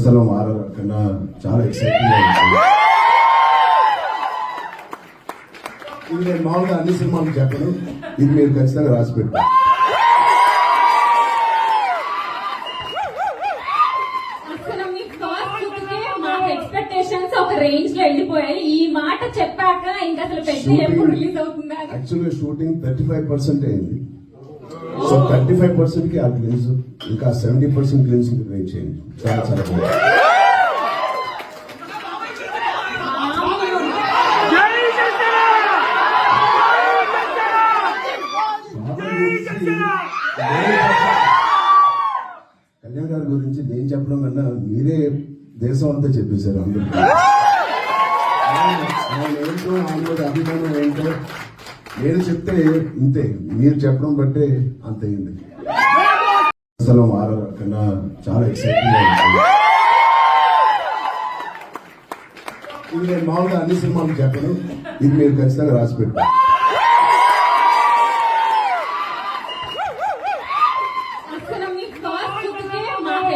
అసలు కన్నా చాలా ఎక్సైటింగ్ ఇది నేను మామూలుగా అన్ని సినిమాలు చెప్పను. ఇది మీరు ఖచ్చితంగా రాసి పెట్టారు. యాక్చువల్గా షూటింగ్ థర్టీ ఫైవ్ పర్సెంట్ అయింది. థర్టీ ఫైవ్ పర్సెంట్కి ఆ గ్లిమ్స్ ఇంకా సెవెంటీ పర్సెంట్ గ్లిమ్స్ వెయిట్ చేయండి చాలా చాలా కళ్యాణ్ గారి గురించి నేను చెప్పడం కన్నా మీరే దేశం అంతా చెప్పేశారు అందరికీ ఆయన ఏంటో ఆయన అభిమానం ఏంటో నేను చెప్తే ఇంతే. మీరు చెప్పడం బట్టే అంత అయింది. అసలు మారల కన్నా చాలా ఎక్సైటింగ్ ఇది నేను మామూలుగా అన్ని సినిమాలు చెప్పను. ఇది మీరు ఖచ్చితంగా రాసి పెట్టారు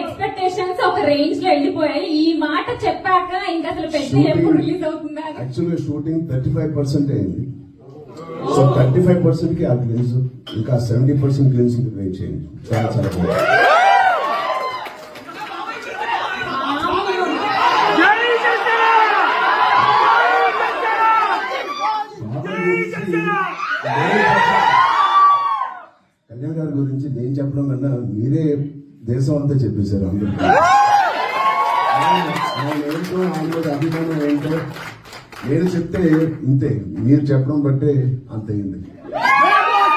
ఎక్స్పెక్టేషన్స్ ఒక రేంజ్లో వెళ్ళిపోయాయి. ఈ మాట చెప్పాక ఇంకా అసలు పెద్ద ఎప్పుడు రిలీజ్ అవుతుందా. యాక్చువల్గా షూటింగ్ థర్టీ ఫైవ్ పర్సెంట్ అయింది. సో థర్టీ ఫైవ్ పర్సెంట్కి ఆ గ్లిమ్స్ ఇంకా సెవెంటీ పర్సెంట్ గ్లిమ్స్ వెయిట్ చేయండి చాలా చాలా బాగుంది కళ్యాణ్ గారి గురించి నేను చెప్పడం కన్నా మీరే దేశం అంతా చెప్పేశారు అందరికీ ఆయన ఏంటో ఆయన అభిమానం ఏంటో నేను చెప్తే ఇంతే. మీరు చెప్పడం బట్టే అంత అయింది